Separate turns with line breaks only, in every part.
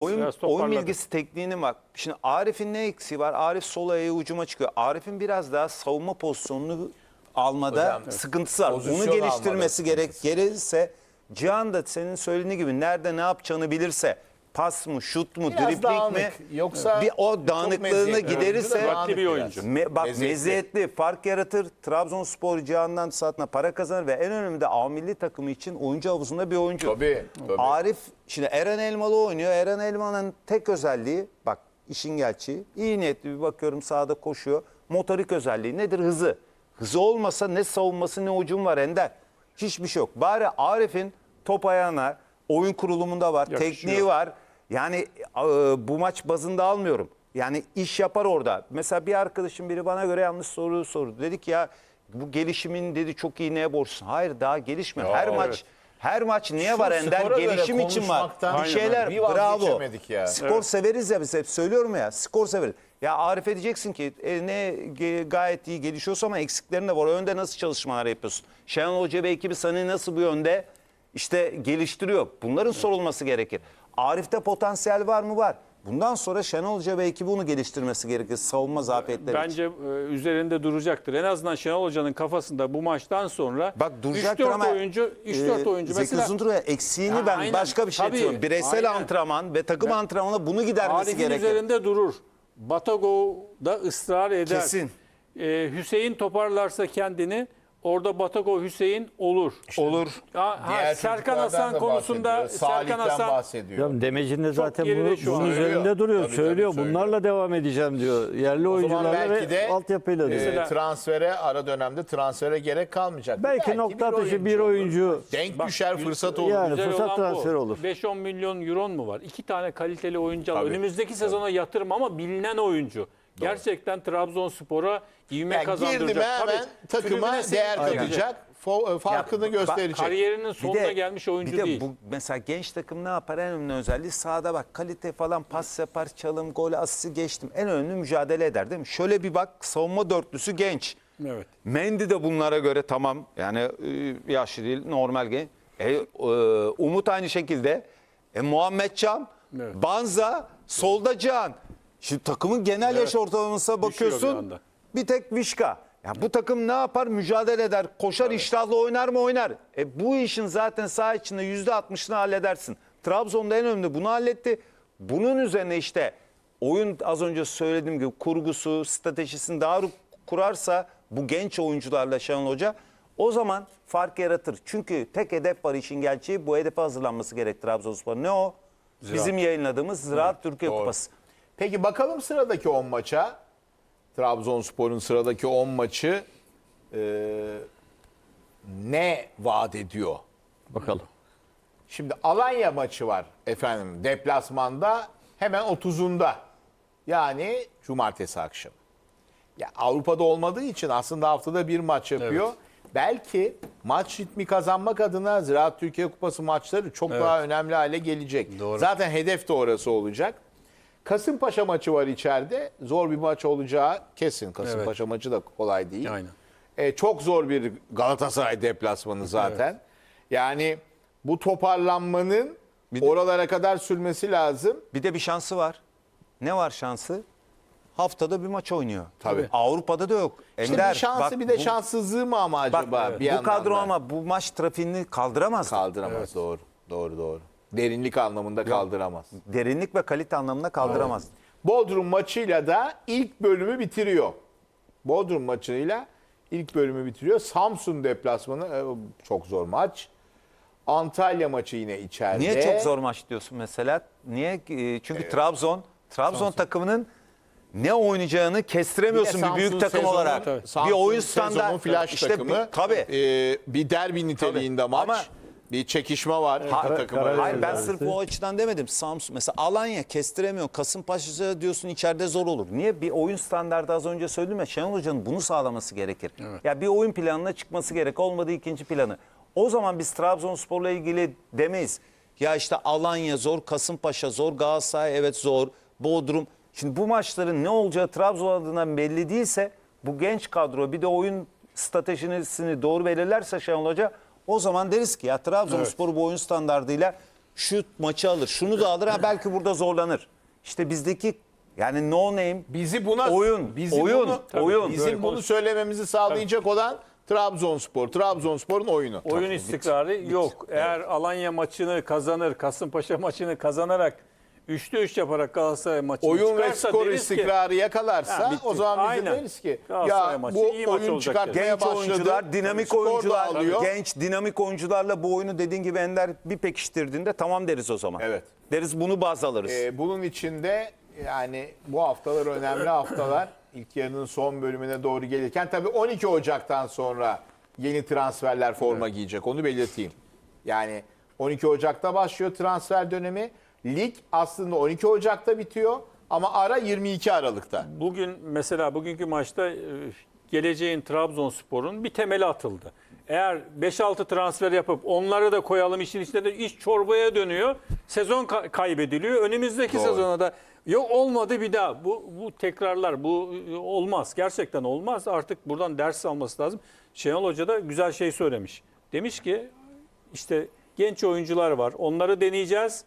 Oyun,
Biraz
oyun
toparladı.
bilgisi tekniğinin bak. Şimdi Arif'in ne eksiği var? Arif sol ayağı ucuma çıkıyor. Arif'in biraz daha savunma pozisyonunu almada
Hocam, evet.
sıkıntısı var.
Pozisyon
Bunu geliştirmesi
almada
gerek gerekirse Cihan da senin söylediğin gibi nerede ne yapacağını bilirse pas mı, şut mu,
Biraz
dribling
dağınık.
mi?
Yoksa
bir o
çok
dağınıklığını
meziyetli.
giderirse
Dağınık
bir
biraz.
oyuncu.
Me- bak
Meziyetli.
meziyetli. fark yaratır. Trabzonspor cihandan saatine para kazanır ve en önemli de A milli takımı için oyuncu havuzunda bir oyuncu.
Tabii, tabii.
Arif şimdi Eren Elmalı oynuyor. Eren Elmalı'nın tek özelliği bak işin gerçeği iyi niyetli bir bakıyorum sahada koşuyor. Motorik özelliği nedir? Hızı. Hızı olmasa ne savunması ne ucum var Ender. Hiçbir şey yok. Bari Arif'in top ayağına oyun kurulumunda var.
Yakışıyor.
Tekniği var. Yani e, bu maç bazında almıyorum. Yani iş yapar orada. Mesela bir arkadaşım biri bana göre yanlış soru sordu. Dedi ki ya bu gelişimin dedi çok iyi neye borçlusun? Hayır daha gelişme.
Ya,
her
evet.
maç her maç niye
Şu
var Ender? Gelişim için var. Bir şeyler
bir
bravo.
ya.
Skor severiz ya biz hep söylüyorum ya. Skor severiz. Ya Arif edeceksin ki e, ne ge- gayet iyi gelişiyorsa ama eksiklerin de var. O yönde nasıl çalışmalar yapıyorsun? Şenol Hoca ve ekibi seni nasıl bu yönde işte geliştiriyor? Bunların sorulması gerekir. Arif'te potansiyel var mı? Var. Bundan sonra Şenol Hoca ve ekibi bunu geliştirmesi gerekir. Savunma zafiyetleri için.
Bence e, üzerinde duracaktır. En azından Şenol Hoca'nın kafasında bu maçtan sonra
Bak duracaktır
3-4
ama
oyuncu 3-4
e,
oyuncu
Zeki
mesela
Uzundur'a eksiğini
Ha,
ben
aynen.
başka bir şey
Tabii,
diyorum. Bireysel
aynen.
antrenman ve takım antrenmanına bunu gidermesi
Arif'in
gerekir.
üzerinde durur. Batago'da ısrar eder.
Kesin.
E, Hüseyin toparlarsa kendini orada Batago Hüseyin olur.
Olur.
Ha, ha,
Diğer
Serkan
çocuklardan
Hasan
da
konusunda
bahsediyor.
Serkan
Salih'ten
Hasan
bahsediyor.
Ya Demecin de zaten
geride
bunu,
şu an.
bunun
Söylüyor.
üzerinde duruyor.
Tabii,
söylüyor.
tabii,
Bunlarla devam edeceğim diyor. Yerli
O zaman
oyuncularla
belki
ve
de
altyapıyla diyor.
e, transfere ara dönemde transfere gerek kalmayacak.
belki, nokta atışı bir oyuncu
olur. Denk düşer fırsat olur.
Yani
Güzel
fırsat
olan
transferi olur.
5-10 milyon euron mu var? İki tane kaliteli oyuncu al.
Tabii,
Önümüzdeki sezona yatırım ama bilinen oyuncu. Gerçekten Trabzonspor'a ivme
yani
kazandıracak.
girdi mi hemen
Tabii,
takıma
tribüne
değer
seyredecek.
katacak. fo- e, Farkını
Ya, bak,
gösterecek.
Kariyerinin sonuna gelmiş oyuncu
bir de
değil.
Bu, mesela genç takım ne yapar? En önemli özelliği sahada bak kalite falan pas yapar, çalım, gol, asisti geçtim. En önemli mücadele eder değil mi? Şöyle bir bak savunma dörtlüsü genç.
Evet.
Mendy de bunlara göre tamam yani e, yaşlı değil normal genç. E, e, Umut aynı şekilde. E, Muhammed Can,
Evet.
Banza, solda Can. Şimdi takımın genel yaş ortalamasına bakıyorsun.
anda.
Bir tek Vişka. Ya bu takım ne yapar? Mücadele eder. Koşar iştahlı oynar mı? Oynar. E bu işin zaten saha içinde yüzde altmışını halledersin. Trabzon'da en önemli bunu halletti. Bunun üzerine işte oyun az önce söylediğim gibi kurgusu, stratejisini daha kurarsa bu genç oyuncularla Şenol Hoca o zaman fark yaratır. Çünkü tek hedef var işin gerçeği. Bu hedefe hazırlanması gerek Trabzonspor. Ne o? Bizim yayınladığımız Ziraat Türkiye
doğru.
Kupası.
Peki bakalım sıradaki 10 maça. Trabzonspor'un sıradaki 10 maçı e, ne vaat ediyor?
bakalım.
Şimdi Alanya maçı var efendim deplasmanda hemen 30'unda. Yani cumartesi akşamı. Ya Avrupa'da olmadığı için aslında haftada bir maç yapıyor. Belki maç ritmi kazanmak adına Ziraat Türkiye Kupası maçları çok daha önemli hale gelecek. Zaten hedef de orası olacak. Kasımpaşa maçı var içeride. Zor bir maç olacağı kesin. Kasımpaşa maçı da kolay değil.
Aynen.
E, çok zor bir Galatasaray deplasmanı zaten. Yani bu toparlanmanın oralara kadar sürmesi lazım.
Bir de bir şansı var. Ne var şansı? Haftada bir maç oynuyor.
Tabii.
Avrupa'da da yok.
İşte
Ender,
bir şansı
bak
bir de
bu-
şanssızlığı mı ama
Bak,
acaba? bir
bu kadro
da?
ama bu maç trafiğini kaldıramaz.
kaldıramaz doğru. Doğru doğru. Derinlik anlamında kaldıramaz.
Derinlik ve kalite anlamında kaldıramaz.
Bodrum maçıyla da ilk bölümü bitiriyor. Bodrum maçıyla ilk bölümü bitiriyor. Samsun deplasmanı e, çok zor maç. Antalya maçı yine içeride.
Niye çok zor maç diyorsun mesela? Niye? Ee, Çünkü Trabzon, Trabzon takımının ne oynayacağını kestiremiyorsun bir,
Samsun
büyük takım
sezonu-
olarak.
Tabii.
Bir
Samsun
oyun
sezonun
standart.
flash
İşte
takımı.
bir- tabii.
Ee, bir derbi niteliğinde maç.
Ama-
bir çekişme var. iki
Ha-
takım arasında.
Hayır ben
Evet.
sırf o açıdan demedim. Samsun mesela Alanya kestiremiyor. Kasımpaşa diyorsun içeride zor olur. Niye? Bir oyun standardı az önce söyledim ya Şenol Hoca'nın bunu sağlaması gerekir. Ya bir oyun planına çıkması gerek. Olmadı ikinci planı. O zaman biz Trabzonspor'la ilgili demeyiz. Ya işte Alanya zor, Kasımpaşa zor, Galatasaray evet zor, Bodrum. Şimdi bu maçların ne olacağı Trabzon adına belli değilse bu genç kadro bir de oyun stratejisini doğru belirlerse Şenol Hoca o zaman deriz ki ya Trabzonspor bu oyun standardıyla şu maçı alır, şunu da alır. Ha belki burada zorlanır. İşte bizdeki yani no name
Bizi buna
Oyun,
bizi
oyun,
bunu,
oyun.
Bizim
Böyle
bunu
konuş-
söylememizi sağlayacak olan Trabzonspor. Trabzonspor'un oyunu.
Oyun istikrarı yok. Eğer Alanya maçını kazanır, Kasımpaşa maçını kazanarak 3'te 3 yaparak Galatasaray maçını
Oyun ve
çıkarsa
skor
deriz ki,
istikrarı yakalarsa
Ha, bitti.
o zaman biz de
Aynen.
deriz ki
Galatasaray
ya
maçı
bu
iyi maç
oyun
olacak
çıkartmaya
genç
başladı.
oyuncular, dinamik
Skor da
oyuncular,
alıyor.
genç dinamik oyuncularla bu oyunu dediğin gibi Ender bir pekiştirdiğinde tamam deriz o zaman.
Evet.
Deriz bunu baz alırız.
Ee, bunun içinde yani bu haftalar önemli haftalar. İlk yarının son bölümüne doğru gelirken tabii 12 Ocak'tan sonra yeni transferler forma giyecek. Onu belirteyim. Yani 12 Ocak'ta başlıyor transfer dönemi. Lig aslında 12 Ocak'ta bitiyor ama ara 22 Aralık'ta.
Bugün mesela bugünkü maçta e, geleceğin Trabzonspor'un bir temeli atıldı. Eğer 5-6 transfer yapıp onları da koyalım işin içine de iş çorbaya dönüyor. Sezon ka- kaybediliyor. Önümüzdeki
Doğru.
sezona da yok olmadı bir daha. Bu bu tekrarlar bu e, olmaz. Gerçekten olmaz. Artık buradan ders alması lazım. Şenol Hoca da güzel şey söylemiş. Demiş ki işte genç oyuncular var. Onları deneyeceğiz.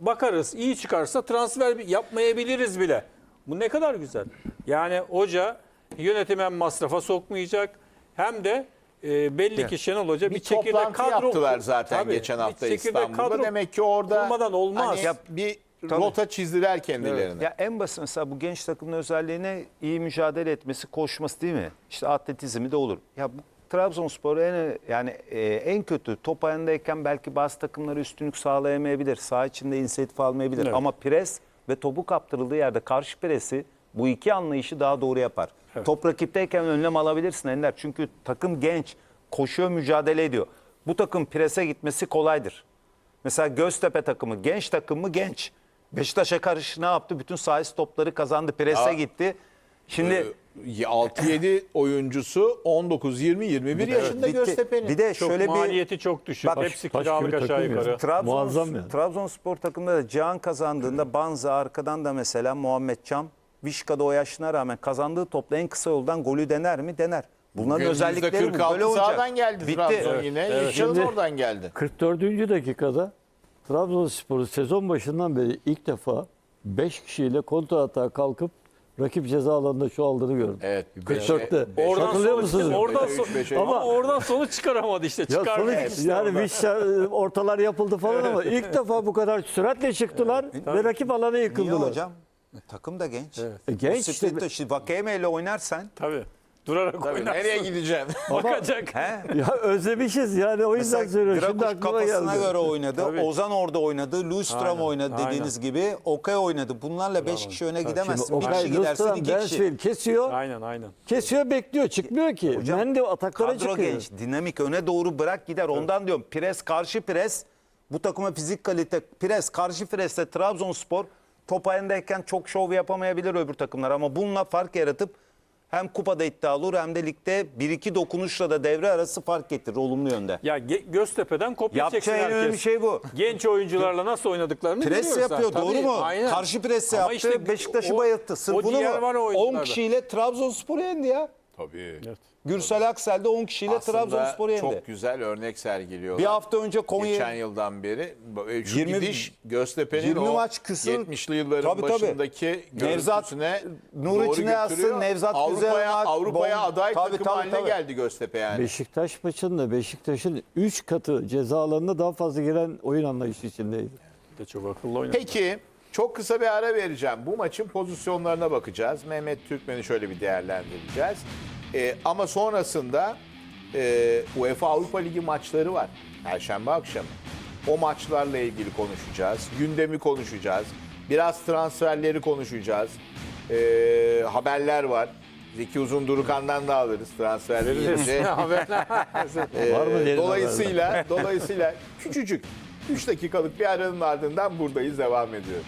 Bakarız. İyi çıkarsa transfer yapmayabiliriz bile. Bu ne kadar güzel. Yani hoca yönetim hem masrafa sokmayacak hem de e, belli ki Şenol Hoca bir,
Bir
çekirdek kadro
yaptılar zaten
Tabii,
geçen hafta
çekirdek
İstanbul'da.
kadro
Demek ki orada
kurmadan olmaz.
hani bir rota çizdiler kendilerine.
Ya en basit mesela bu genç takımın özelliğine iyi mücadele etmesi, koşması değil mi? İşte atletizmi de olur. Ya bu Trabzonspor en yani e, en kötü top ayağındayken belki bazı takımlara üstünlük sağlayamayabilir. Sağ içinde inisiyatif almayabilir.
Evet.
Ama pres ve topu kaptırıldığı yerde karşı presi bu iki anlayışı daha doğru yapar. Top rakipteyken önlem alabilirsin Ender. Çünkü takım genç, koşuyor, mücadele ediyor. Bu takım prese gitmesi kolaydır. Mesela Göztepe takımı genç takım mı genç. Beşiktaş'a karşı ne yaptı? Bütün sahis topları kazandı. Prese
Ya,
gitti. Şimdi
Ee, 6-7 oyuncusu 19 20 21 yaşında
bitti.
Göztepe'nin.
Bir de
Çok
şöyle bir
maliyeti çok düşük.
Bak,
Hepsi
taş
kiralık
gibi
aşağı
takım ya.
yukarı.
Trabzon,
Muazzam ya.
Trabzonspor takımında da Cihan kazandığında Banza arkadan da mesela Muhammed Çam Vişka'da o yaşına rağmen kazandığı topla en kısa yoldan golü dener mi? Dener. Bunların
Bugün
özellikleri bu.
%46
Böyle olacak.
sağdan geldi
Bitti.
Trabzon yine.
evet.
Yaşar'ın
Şimdi-
oradan geldi.
44. dakikada Trabzonspor'u sezon başından beri ilk defa 5 kişiyle kontra atağa kalkıp rakip ceza alanında şu aldığını gördüm.
Evet.
44'te.
Oradan
Hatırlıyor
sonuç,
musunuz?
oradan
Üç,
son-
beş,
ama, oradan sonuç çıkaramadı işte.
Ya
Çıkardı
sonuç
işte
yani
orada.
Vişça ortalar yapıldı falan ama ilk defa bu kadar süratle çıktılar ve rakip alana
Niye
yıkıldılar.
hocam? Takım da genç.
E, genç işte.
Vakeme ile oynarsan
Tabii. Durarak
Tabii,
oynarsın.
nereye gideceksin?
Bakacak.
he?
Ya özlemişiz yani o yüzden
Mesela
söylüyorum. Şimdi
Drakuş
aklıma
kafasına
geldi.
göre oynadı.
Tabii.
Ozan orada oynadı. Lustram
Aynen,
oynadı
aynen.
dediğiniz gibi. Okay oynadı. Bunlarla 5 kişi öne gidemezsin. Bir
Okay,
kişi gidersin
Lustran,
iki kişi.
Kesiyor.
Aynen aynen.
Kesiyor bekliyor çıkmıyor ki.
Hocam,
Mendy ataklara
Kadro
çıkıyor.
genç, dinamik öne doğru bırak gider. Ondan diyorum pres karşı pres. Bu takıma fizik kalite pres karşı presle Trabzonspor top ayağındayken çok şov yapamayabilir öbür takımlar ama bununla fark yaratıp hem kupada iddialı olur hem de ligde 1-2 dokunuşla da devre arası fark getirir olumlu yönde.
Ya Ge- Göztepe'den kopya
Yapacağı en
herkes.
önemli şey bu.
Genç oyuncularla nasıl oynadıklarını
Pres
görüyoruz
yapıyor
zaten.
doğru
Tabii,
mu?
aynen.
Karşı pres
Ama
yaptı.
işte
Beşiktaş'ı
o-
bayılttı. Sırf
o
bunu
diğer var o
mu? 10
oyuncularda.
kişiyle Trabzonspor'u yendi ya.
Tabii.
Evet.
Gürsel Aksel de 10 kişiyle
Aslında
Trabzonspor'u yendi.
çok güzel örnek sergiliyorlar.
Bir hafta önce Konya
Geçen yıldan beri e, şu
20
gidiş Göztepe'nin
20
o
maç kısır-
70'li yılların
Tabii, tabii.
başındaki
Nevzat,
görüntüsüne
Nuri
götürüyor.
Nevzat
Avrupa'ya Avrupa'ya
Bom-
aday
Tabii,
takım
tabii,
haline
tabii.
geldi Göztepe yani.
Beşiktaş maçında Beşiktaş'ın 3 katı ceza alanına daha fazla giren oyun anlayışı içindeydi.
De çok akıllı oynadı.
Peki çok kısa bir ara vereceğim. Bu maçın pozisyonlarına bakacağız. Mehmet Türkmen'i şöyle bir değerlendireceğiz. Ee, ama sonrasında e, UEFA Avrupa Ligi maçları var. Perşembe akşamı. O maçlarla ilgili konuşacağız. Gündemi konuşacağız. Biraz transferleri konuşacağız. Ee, haberler var. Zeki Uzundurukan'dan da alırız transferleri. gelince. Ee,
Var mı derin
dolayısıyla dolayısıyla küçücük 3 dakikalık bir aranın ardından buradayız devam ediyoruz.